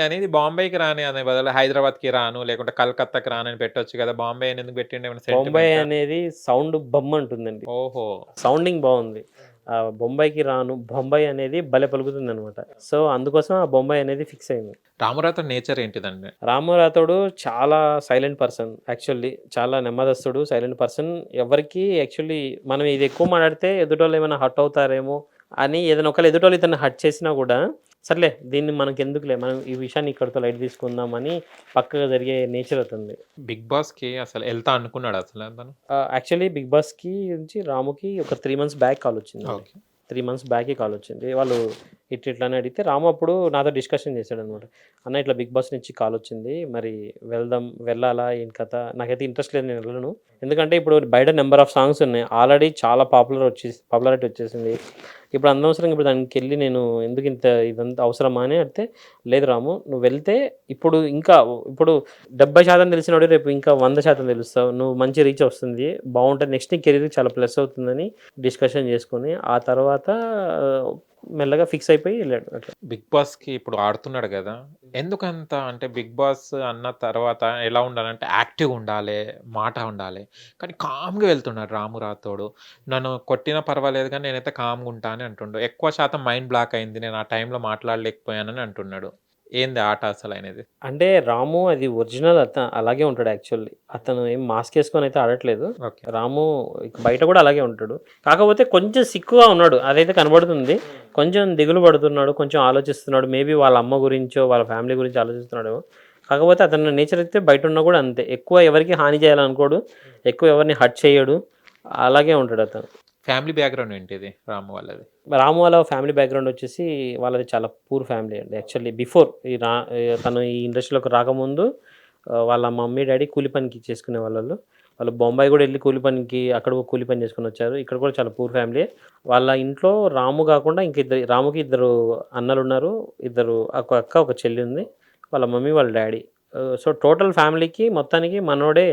అనేది బాంబేకి రాని అనే బదులు హైదరాబాద్కి రాను లేకుంటే కలకత్తాకి రాను అని పెట్టొచ్చు కదా. బాంబే అని ఎందుకు పెట్టిండు బొంబాయి? అనేది సౌండ్ బొమ్మ అంటుందండి. ఓహో. సౌండింగ్ బాగుంది. ఆ బొంబాయికి రాను బొంబాయి అనేది భలే పలుకుతుంది అనమాట సో అందుకోసం ఆ బొంబాయి అనేది ఫిక్స్ అయింది. రామరాత నేచర్ ఏంటిదండి? రామరాథోడు చాలా సైలెంట్ పర్సన్ యాక్చువల్లీ. చాలా నెమ్మదస్తుడు సైలెంట్ పర్సన్. ఎవరికి యాక్చువల్లీ మనం ఇది ఎక్కువ మాట్లాడితే ఎదుటోళ్ళు ఏమైనా హట్ అవుతారేమో అని ఏదైనా ఒకళ్ళు ఎదుటోళ్ళు ఇతను హట్ చేసినా కూడా సర్లే దీన్ని మనకి ఎందుకులే మనం ఈ విషయాన్ని ఇక్కడితో లైట్ తీసుకుందామని పక్కగా జరిగే నేచర్ అవుతుంది. బిగ్ బాస్కి అసలు వెళ్తా అనుకున్నాడు అసలు అతను? యాక్చువల్లీ బిగ్ బాస్కి నుంచి రాముకి ఒక త్రీ మంత్స్ బ్యాక్ కాల్ వచ్చింది. త్రీ మంత్స్ బ్యాకే కాల్ వచ్చింది. వాళ్ళు ఇట్ ఇట్లా అని అడిగితే రాము అప్పుడు నాతో డిస్కషన్ చేశాడు అనమాట అన్న ఇట్లా బిగ్ బాస్ నుంచి కాల్ వచ్చింది. మరి వెళ్దాం వెళ్ళాలా? ఏంటి కథ? నాకైతే ఇంట్రెస్ట్ లేదు నేను వెళ్ళను. ఎందుకంటే ఇప్పుడు బయట నెంబర్ ఆఫ్ సాంగ్స్ ఉన్నాయి. ఆల్రెడీ చాలా పాపులర్ వచ్చేసి పాపులారిటీ వచ్చేసింది. ఇప్పుడు అనవసరంగా ఇప్పుడు దానికి వెళ్ళి నేను ఎందుకు ఇంత ఇదంతా అవసరమా అని అంటే లేదు రాము నువ్వు వెళ్తే ఇప్పుడు ఇంకా ఇప్పుడు డెబ్బై శాతం తెలిసినవాడు రేపు ఇంకా వంద శాతం తెలుస్తావు. నువ్వు మంచి రీచ్ వస్తుంది బాగుంటుంది. నెక్స్ట్ నీ కెరీర్ చాలా ప్లస్ అవుతుందని డిస్కషన్ చేసుకొని ఆ తర్వాత మెల్లగా ఫిక్స్ అయిపోయి వెళ్ళాడు అట్లా. బిగ్ బాస్కి ఇప్పుడు ఆడుతున్నాడు కదా ఎందుకంత అంటే బిగ్ బాస్ అన్న తర్వాత ఎలా ఉండాలంటే యాక్టివ్ ఉండాలి మాట ఉండాలి. కానీ కామ్గా వెళ్తున్నాడు రాము రాథోడు. నన్ను కొట్టినా పర్వాలేదు కానీ నేనైతే కామ్గా ఉంటా అని అంటుండు. ఎక్కువ శాతం మైండ్ బ్లాక్ అయింది. నేను ఆ టైంలో మాట్లాడలేకపోయానని అంటున్నాడు. ఏంది ఆట అసలు అనేది? అంటే రాము అది ఒరిజినల్ అతను అలాగే ఉంటాడు యాక్చువల్లీ. అతను ఏం మాస్క్ వేసుకొని అయితే ఆడట్లేదు. ఓకే. రాము బయట కూడా అలాగే ఉంటాడు. కాకపోతే కొంచెం సిక్కుగా ఉన్నాడు. అదైతే కనబడుతుంది. కొంచెం దిగులు పడుతున్నాడు. కొంచెం ఆలోచిస్తున్నాడు. మేబీ వాళ్ళ అమ్మ గురించో వాళ్ళ ఫ్యామిలీ గురించి ఆలోచిస్తున్నాడు కాకపోతే అతని నేచర్ అయితే బయట ఉన్నా కూడా అంతే. ఎక్కువ ఎవరికి హాని చేయాలనుకోడు. ఎక్కువ ఎవరిని హట్ చేయడు. అలాగే ఉంటాడు అతను. ఫ్యామిలీ బ్యాక్గ్రౌండ్ ఏంటిది రాము వాళ్ళది? రాము వాళ్ళ ఫ్యామిలీ బ్యాక్గ్రౌండ్ వచ్చేసి వాళ్ళది చాలా పూర్ ఫ్యామిలీ అండి. యాక్చువల్లీ బిఫోర్ ఈ రా తను ఈ ఇండస్ట్రీలోకి రాకముందు వాళ్ళ మమ్మీ డాడీ కూలి పనికి చేసుకునే వాళ్ళు వాళ్ళు బొంబాయి కూడా వెళ్ళి కూలి పనికి అక్కడ కూలి పని చేసుకుని వచ్చారు. ఇక్కడ కూడా చాలా పూర్ ఫ్యామిలీ. వాళ్ళ ఇంట్లో రాము కాకుండా ఇంక ఇద్దరు రాముకి ఇద్దరు అన్నలు ఉన్నారు. ఇద్దరు ఒక అక్క ఒక చెల్లి ఉంది. వాళ్ళ మమ్మీ వాళ్ళ డాడీ. సో టోటల్ ఫ్యామిలీకి మొత్తానికి మనోడే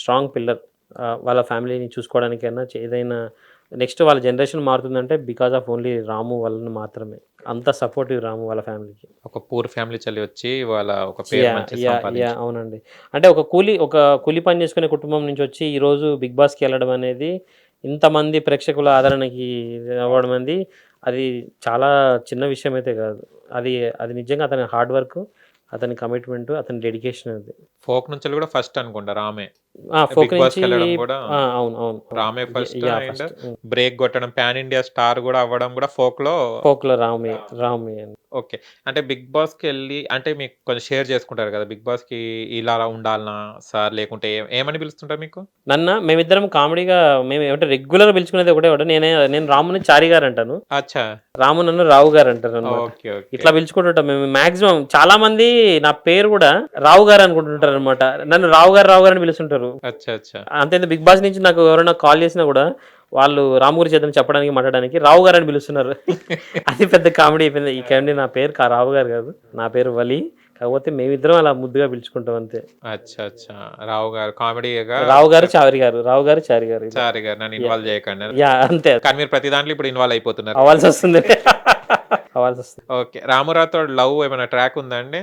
స్ట్రాంగ్ పిల్లర్. వాళ్ళ ఫ్యామిలీని చూసుకోవడానికైనా ఏదైనా నెక్స్ట్ వాళ్ళ జనరేషన్ మారుతుందంటే బికాస్ ఆఫ్ ఓన్లీ రాము వాళ్ళని మాత్రమే. అంత సపోర్టివ్ రాము వాళ్ళ ఫ్యామిలీకి. ఒక పూర్ ఫ్యామిలీ చల్లి వచ్చి వాళ్ళ ఒక అవునండి. అంటే ఒక కూలి ఒక కూలి పని చేసుకునే కుటుంబం నుంచి వచ్చి ఈరోజు బిగ్ బాస్కి వెళ్ళడం అనేది ఇంతమంది ప్రేక్షకుల ఆదరణకి అవ్వడం అనేది అది చాలా చిన్న విషయం అయితే కాదు. అది అది నిజంగా అతని హార్డ్ వర్క్ అతని కమిట్మెంట్ అతని డెడికేషన్ అది. ఫోక్ నుంచి కూడా ఫస్ట్ అనుకుంటా రామే. ఫోక్ నుంచి అవును అవును. రామే ఫస్ట్ అండ్ బ్రేక్ కొట్టడం పాన్ ఇండియా స్టార్ కూడా అవ్వడం కూడా ఫోక్లో ఫోక్లో రామే రామే అని. ఓకే. అంటే బిగ్ బాస్కి వెళ్ళి అంటే మీకు కొంచెం షేర్ చేసుకుంటారు కదా బిగ్ బాస్కి ఇలా ఉండాలనా సార్? లేకుంటే ఏమని పిలుస్తుంటారు మీకు? నన్న మేమిద్దరం కామెడీగా మేము ఏమంటే రెగ్యులర్ పిలుచుకునేది ఒకటే ఒకటి నేనే నేను రాముని చారి గారు అంటాను. అచ్చా. రాము నన్ను రావు గారు అంటారు ఇట్లా పిలుచుకుంటుంటాం మేము. మాక్సిమం చాలా మంది నా పేరు కూడా రావు గారు అనుకుంటుంటారు అనమాట నన్ను రావు గారు రావు గారు అని పిలుస్తుంటారు. అచ్చా అచ్చా. అంతే బిగ్ బాస్ నుంచి నాకు ఎవరైనా కాల్ చేసినా కూడా వాళ్ళు రాము గురించి ఏదైనా చెప్పడానికి మాట్లాడడానికి రావు గారు అని పిలుస్తున్నారు. అది పెద్ద కామెడీ అయిపోయింది. ఈ కామెడీ నా పేరు కా రావు గారు కాదు. నా పేరు వలి. కాకపోతే మేమిద్దరం అలా ముద్దుగా పిలుచుకుంటాం అంతే. అచ్చా అచ్చా. రావు గారు కామెడీగా రావు గారు చారి గారు. రావు గారు చారి గారు. సారీ గారు. నన్ను ఇన్వాల్వ్ చేయకండి. యా అంతే. కానీ మీరు ప్రతి దాంట్లో ఇప్పుడు ఇన్వాల్వ్ అయిపోతున్నారు. అవ్వాల్సి వస్తుంది. అవ్వాల్సి వస్తుంది. ఓకే. రామురాతో లవ్ ఏమైనా ట్రాక్ ఉందా అండి?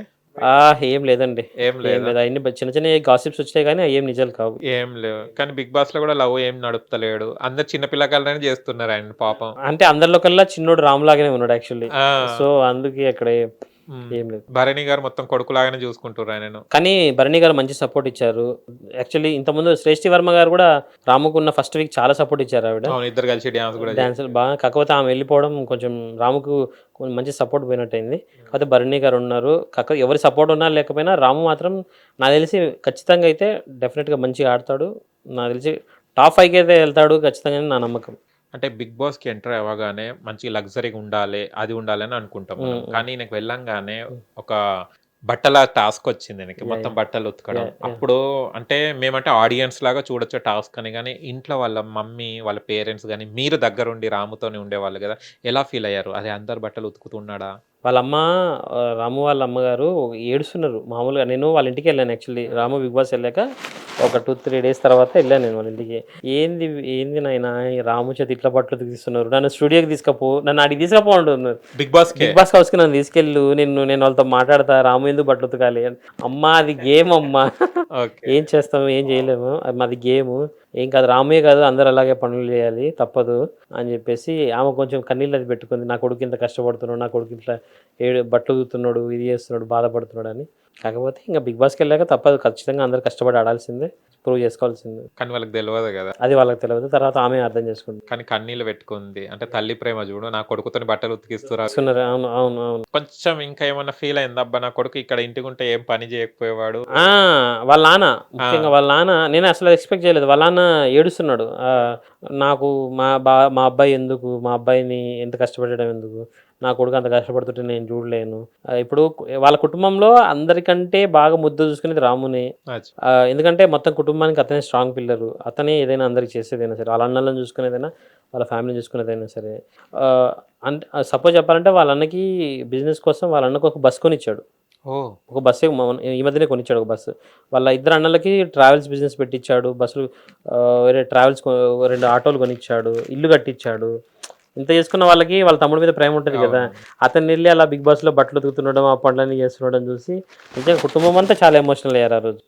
ఏం లేదండి. ఏం లేదు? అన్ని చిన్న చిన్న గాసిప్స్ వచ్చాయి కానీ ఏం నిజాలు కావు. ఏం లేవు. కానీ బిగ్ బాస్లో కూడా లవ్ ఏం నడుపుతలేడు. అందరు చిన్న పిల్లకాయలనే చేస్తున్నారు ఆయన పాపం. అంటే అందరిలో కల్లా చిన్నోడు రామ్ లాగానే ఉన్నాడు యాక్చువల్లీ సో అందుకే అక్కడ ఏ- లేదు. భరణి గారు మొత్తం కొడుకులాగానే చూసుకుంటున్నారు ఆయనను. కానీ భరణి గారు మంచి సపోర్ట్ ఇచ్చారు. యాక్చువల్లీ ఇంతకుముందు శ్రేష్ఠి వర్మ గారు కూడా రాముకు ఉన్న ఫస్ట్ వీక్ చాలా సపోర్ట్ ఇచ్చారు ఆవిడ. ఇద్దరు కలిసి డ్యాన్స్ కూడా డాన్స్ బాగా కాకపోతే ఆమె వెళ్ళిపోవడం కొంచెం రాముకు మంచి సపోర్ట్ పోయినట్టయింది. కాకపోతే భరణి గారు ఉన్నారు. కాకపోతే ఎవరి సపోర్ట్ ఉన్నా లేకపోయినా రాము మాత్రం నాకు తెలిసి ఖచ్చితంగా అయితే డెఫినెట్గా మంచిగా ఆడతాడు. నాకు తెలిసి టాప్ ఫైవ్కి అయితే వెళ్తాడు ఖచ్చితంగా నా నమ్మకం. అంటే బిగ్ బాస్కి ఎంటర్ అవ్వగానే మంచి లగ్జరీగా ఉండాలి అది ఉండాలి అని అనుకుంటాం మనం. కానీ నాకు వెళ్ళంగానే ఒక బట్టల టాస్క్ వచ్చింది నాకు మొత్తం. బట్టలు ఉతకడం. అప్పుడు అంటే మేమంటే ఆడియన్స్ లాగా చూడొచ్చు టాస్క్ అని కానీ ఇంట్లో వాళ్ళ మమ్మీ వాళ్ళ పేరెంట్స్ కానీ మీరు దగ్గరుండి రాముతోనే ఉండేవాళ్ళు కదా ఎలా ఫీల్ అయ్యారు? అదే అందరు బట్టలు ఉతుకుతున్నాడా? వాళ్ళ అమ్మ ఆ, రాము వాళ్ళ అమ్మగారు ఏడుస్తున్నారు. మామూలుగా నేను వాళ్ళ ఇంటికి వెళ్ళాను యాక్చువల్లీ. రాము బిగ్ బాస్ వెళ్ళాక ఒక టూ త్రీ డేస్ తర్వాత వెళ్ళాను నేను వాళ్ళ ఇంటికి. ఏంది ఏంది నాయన ఈ రాము చేతి ఇట్లా బట్టలు తీస్తున్నారు? నన్ను స్టూడియోకి తీసుకపో నన్ను అడిగి తీసుకపో అంటున్నారు. బిగ్ బాస్ బిగ్ బాస్ హౌస్కి నన్ను తీసుకెళ్ళు నేను నేను వాళ్ళతో మాట్లాడతా రాము ఎందుకు బట్టలు ఉతకాలి. అమ్మా అది గేమ్ అమ్మా. ఏం చేస్తాము ఏం చేయలేము అది మాది గేమ్ ఏం కాదు రామే కాదు అందరు అలాగే పనులు చేయాలి తప్పదు అని చెప్పేసి ఆమె కొంచెం కన్నీళ్ళు అది పెట్టుకుంది. నా కొడుకు ఇంత కష్టపడుతున్నాడు నా కొడుకు ఇట్లా ఏడు బట్టలు ఊతున్నాడు ఇది చేస్తున్నాడు బాధపడుతున్నాడు అని. కాకపోతే ఇంకా బిగ్ బాస్కి వెళ్ళాక తప్పదు ఖచ్చితంగా అందరు కష్టపడి ఆడాల్సిందే ప్రూవ్ చేసుకోవాల్సిందే. కానీ వాళ్ళకి తెలియదు కదా. అది వాళ్ళకి తెలియదు తర్వాత ఆమె అర్థం చేసుకుంటుంది కానీ కన్నీళ్ళు పెట్టుకుంది. అంటే తల్లి ప్రేమ చూడు నా కొడుకుతోని బట్టలు ఉతికిస్తురా చూస్తున్నారు అవును అవును అవును. కొంచెం ఇంకా ఏమన్నా ఫీల్ అయింది? అబ్బా నా కొడుకు ఇక్కడ ఇంటికి ఉంటే ఏం పని చేయకపోయేవాడు? ఆ, వాళ్ళ నాన్న ముఖ్యంగా వాళ్ళ నాన్న నేను అసలు ఎక్స్పెక్ట్ చేయలేదు. వాళ్ళ నాన్న ఏడుస్తున్నాడు. నాకు మా బా మా అబ్బాయి ఎందుకు? మా అబ్బాయిని ఎంత కష్టపెట్టడం ఎందుకు? నా కొడుకు అంత కష్టపడుతుంటే నేను చూడలేను. ఇప్పుడు వాళ్ళ కుటుంబంలో అందరికంటే బాగా ముద్దు చూసుకునేది రామునే. ఎందుకంటే మొత్తం కుటుంబానికి అతనే స్ట్రాంగ్ పిల్లరు. అతనే ఏదైనా అందరికి చేసేదైనా సరే వాళ్ళ అన్నలను చూసుకునేదైనా వాళ్ళ ఫ్యామిలీని చూసుకునేదైనా సరే. అంటే సపోజ్ చెప్పాలంటే వాళ్ళ అన్నకి బిజినెస్ కోసం వాళ్ళ అన్నకు ఒక బస్ కొనిచ్చాడు. ఒక బస్సే ఈ మధ్యనే కొనిచ్చాడు ఒక బస్సు. వాళ్ళ ఇద్దరు అన్నలకి ట్రావెల్స్ బిజినెస్ పెట్టించాడు బస్సులు వేరే ట్రావెల్స్ రెండు ఆటోలు కొనిచ్చాడు ఇల్లు కట్టించాడు ఇంత చేసుకున్న వాళ్ళకి వాళ్ళ తమ్ముడి మీద ప్రేమ ఉంటుంది కదా. అతన్ని వెళ్ళి అలా బిగ్ బాస్లో బట్టలు ఉతుకుతుండడం ఆ పనులన్నీ చేస్తుండడం చూసి నిజంగా కుటుంబం అంతా చాలా ఎమోషనల్ అయ్యారు ఆ రోజు.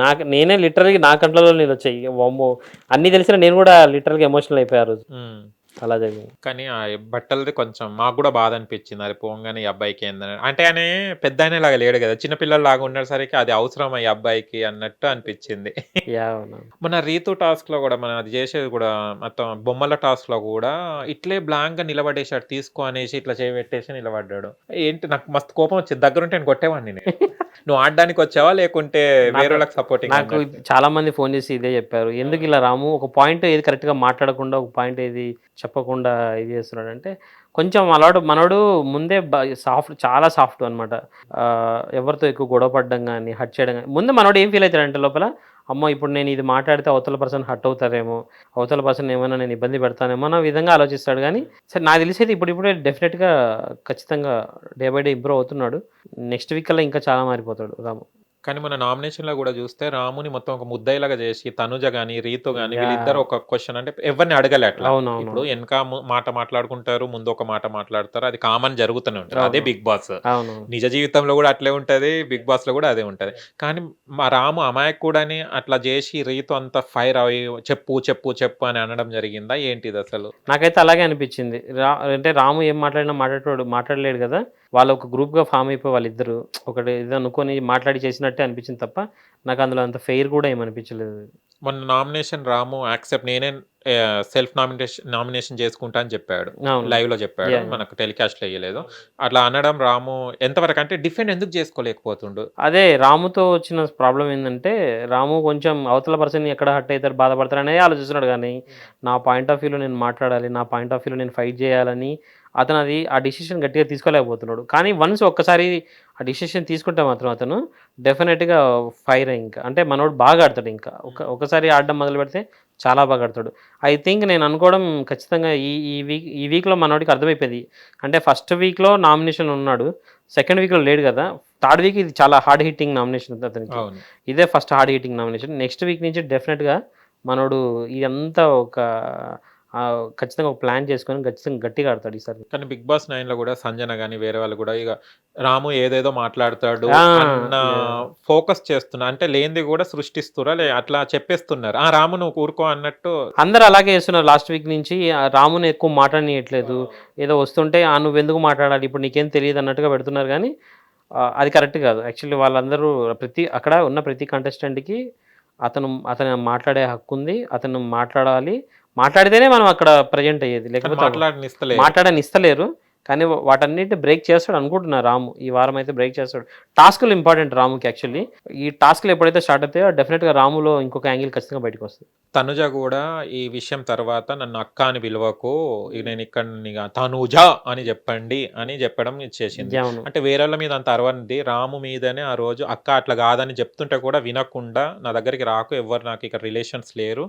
నాకు నేనే లిటరల్గా నా కంట్రోల్లో నేను వచ్చాయి అన్ని తెలిసిన నేను కూడా లిటరల్గా ఎమోషనల్ అయిపోయా ఆ రోజు. అలా జరిగింది. కానీ ఆ బట్టలది కొంచెం మాకు కూడా బాధ అనిపించింది. అది పోగానే ఈ అబ్బాయికి ఏందని. అంటే ఆయన పెద్ద లాగా లేడు కదా. చిన్న పిల్లల లాగా ఉండేసరికి అది అవసరం ఈ అబ్బాయికి అన్నట్టు అనిపించింది. యా అవునా. మన రీతు టాస్క్లో కూడా మనం అది చేసేది కూడా మొత్తం బొమ్మల టాస్క్లో కూడా ఇట్లే బ్లాంక్గా నిలబడేసాడు తీసుకో అనేసి ఇట్లా చేయబెట్టేసి నిలబడ్డాడు. ఏంటి నాకు మస్తు కోపం వచ్చింది. దగ్గరుంటే నేను కొట్టేవాడిని నేను. నువ్వు ఆడడానికి వచ్చావా? లేకుంటే వేరే వాళ్ళకి సపోర్టింగ్ నాకు చాలా మంది ఫోన్ చేసి ఇదే చెప్పారు. ఎందుకు ఇలా రాము? ఒక పాయింట్ ఏది కరెక్ట్గా మాట్లాడకుండా ఒక పాయింట్ ఏది చెప్పకుండా ఇది చేస్తున్నాడు అంటే కొంచెం అలాడు మనోడు ముందే సాఫ్ట్ చాలా సాఫ్ట్ అనమాట ఎవరితో ఎక్కువ గొడవ పడడం కానీ హట్ చేయడం కానీ ముందు మనోడు ఏం ఫీల్ అవుతాడంటే లోపల అమ్మో ఇప్పుడు నేను ఇది మాట్లాడితే అవతల పర్సన్ హట్ అవుతారేమో అవతల పర్సన్ ఏమైనా నేను ఇబ్బంది పెడతానేమో అన్న విధంగా ఆలోచిస్తాడు. కానీ సరే నాకు తెలిసేది ఇప్పుడు ఇప్పుడే డెఫినెట్గా ఖచ్చితంగా డే బై డే ఇంప్రూవ్ అవుతున్నాడు. నెక్స్ట్ వీక్ కల్లా ఇంకా చాలా మారిపోతాడు రాము. కానీ మన నామినేషన్లో కూడా చూస్తే రాముని మొత్తం ఒక ముద్దయిలాగా చేసి తనుజ గాని రీతు గాని. వీళ్ళిద్దరు ఒక క్వశ్చన్ అంటే ఎవరిని అడగలే అట్లా. ఇప్పుడు వెనక మాట మాట్లాడుకుంటారు ముందు ఒక మాట మాట్లాడతారు అది కామన్ జరుగుతూనే ఉంటుంది. అదే. Bigg Boss. అవును. నిజ జీవితంలో కూడా అట్లే ఉంటది బిగ్ బాస్లో కూడా అదే ఉంటది. కానీ మా రాము అమాయక్ కూడాని అట్లా చేసి రీతు అంత ఫైర్ అవి చెప్పు చెప్పు చెప్పు అని అనడం జరిగిందా? ఏంటిది అసలు? నాకైతే అలాగే అనిపించింది. రా అంటే రాము ఏం మాట్లాడినా మాట్లాడేటోడు మాట్లాడలేడు కదా. వాళ్ళు ఒక గ్రూప్గా ఫామ్ అయిపోయి వాళ్ళిద్దరు ఒకటి ఇది అనుకొని మాట్లాడి చేసినట్టే అనిపించింది తప్ప నాకు అందులో అంత ఫెయిర్ కూడా ఏమనిపించలేదు. మొన్న నామినేషన్ రాము యాక్సెప్ట్ నేనే సెల్ఫ్ నామినేషన్ నామినేషన్ చేసుకుంటా అని చెప్పాడు. లైవ్లో చెప్పాడు. మనకు టెలికాస్ట్ వేయలేదు అట్లా అనడం రాము ఎంతవరకు అంటే డిఫెండ్ ఎందుకు చేసుకోలేకపోతుండు? అదే రాముతో వచ్చిన ప్రాబ్లం ఏంటంటే రాము కొంచెం అవతల పర్సన్ ఎక్కడ హట్ అవుతారు బాధపడతారు అనేది ఆలోచిస్తున్నాడు కానీ నా పాయింట్ ఆఫ్ వ్యూలో నేను మాట్లాడాలి నా పాయింట్ ఆఫ్ వ్యూలో నేను ఫైట్ చేయాలని అతను అది ఆ డిసిషన్ గట్టిగా తీసుకోలేకపోతున్నాడు. కానీ వన్స్ ఒక్కసారి ఆ డిసిషన్ తీసుకుంటే మాత్రం అతను డెఫినెట్గా ఫైర్ ఇంకా. అంటే మనోడు బాగా ఆడతాడు ఇంకా. ఒక ఒకసారి ఆడడం మొదలు పెడితే చాలా బాగా ఆడతాడు. ఐ థింక్ నేను అనుకోవడం ఖచ్చితంగా ఈ ఈ వీక్ ఈ వీక్లో మనోడికి అర్థమైపోయింది. అంటే ఫస్ట్ వీక్లో నామినేషన్ ఉన్నాడు. సెకండ్ వీక్లో లేడు కదా. థర్డ్ వీక్ ఇది చాలా హార్డ్ హిట్టింగ్ నామినేషన్ అతనికి. ఇదే first hard hitting nomination next week నుంచి డెఫినెట్గా మనోడు ఇదంతా ఒక ఖచ్చితంగా ఒక ప్లాన్ చేసుకొని ఖచ్చితంగా గట్టిగా ఆడతాడు ఈసారి కానీ బిగ్ బాస్ నైన్లో కూడా సంజన గానీ వేరే వాళ్ళు కూడా ఇక రాము ఏదేదో మాట్లాడతాడు అన్న. ఫోకస్ చేస్తున్నా. అంటే లేనిది కూడా సృష్టిస్తురా? లే అట్లా చెప్పేస్తున్నారు. ఆ రాము నువ్వు ఊరుకో అన్నట్టు అందరూ అలాగే చేస్తున్నారు. లాస్ట్ వీక్ నుంచి రాముని ఎక్కువ మాట్లాడనీయట్లేదు. ఏదో వస్తుంటే ఆ నువ్వు ఎందుకు మాట్లాడాలి? ఇప్పుడు నీకేం తెలియదు అన్నట్టుగా పెడుతున్నారు కానీ అది కరెక్ట్ కాదు. యాక్చువల్లీ వాళ్ళందరూ ప్రతి అక్కడ ఉన్న ప్రతి కంటెస్టెంట్కి అతను అతను మాట్లాడే హక్కు ఉంది అతను మాట్లాడాలి. మాట్లాడితేనే మనం అక్కడ ప్రజెంట్ అయ్యేది. లేకపోతే మాట్లాడనిస్తలే మాట్లాడని ఇస్తలేరు కానీ వాటన్నిటి బ్రేక్ చేస్తాడు అనుకుంటున్నా రాము. ఈ వారం అయితే బ్రేక్ చేస్తాడు. టాస్క్లు ఇంపార్టెంట్ రాముకి యాక్చువల్లీ ఈ టాస్క్లు ఎప్పుడైతే స్టార్ట్ అవుతాయో డెఫినెట్గా రాములో ఇంకొక యాంగిల్ ఖచ్చితంగా బయటకు వస్తుంది. తనుజ కూడా ఈ విషయం తర్వాత నన్ను అక్క అని పిలవకు నేను ఇక్కడ ఇక తనుజ అని చెప్పండి అని చెప్పడం అవును. అంటే వేరే వాళ్ళ మీద అంత అరవంది. రాము మీదనే ఆ రోజు అక్క అట్లా కాదని చెప్తుంటే కూడా వినకుండా నా దగ్గరికి రాకు. ఎవరు నాకు ఇక్కడ రిలేషన్స్ లేరు.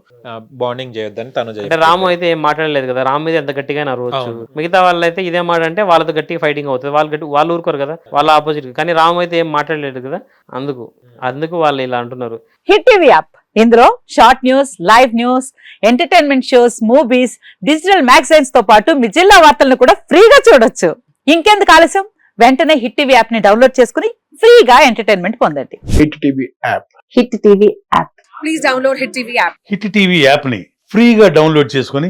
బాండింగ్ చేయొద్దని తను అంటే రాము అయితే ఏం మాట్లాడలేదు కదా. రాము మీద ఎంత గట్టిగా అరవచ్చు అవును. మిగతా వాళ్ళు అయితే ఇదే మాట ఉన్నారంటే వాళ్ళతో గట్టిగా ఫైటింగ్ అవుతుంది. వాళ్ళు గట్టి వాళ్ళు ఊరుకోరు కదా. వాళ్ళ ఆపోజిట్ కానీ రామ్ అయితే ఏం మాట్లాడలేదు కదా. అందుకు అందుకు వాళ్ళు ఇలా అంటున్నారు. Hit TV app. ఇందులో short news live news entertainment shows movies digital మ్యాగజైన్స్తో పాటు మీ జిల్లా వార్తలను కూడా ఫ్రీగా చూడొచ్చు. ఇంకెందుకు ఆలస్యం? వెంటనే హిట్ టీవీ యాప్ని డౌన్లోడ్ చేసుకుని ఫ్రీగా ఎంటర్టైన్మెంట్ పొందండి. Hit TV app. Hit TV app. Please download Hit TV app. Hit TV యాప్ని ఫ్రీగా డౌన్లోడ్ చేసుకొని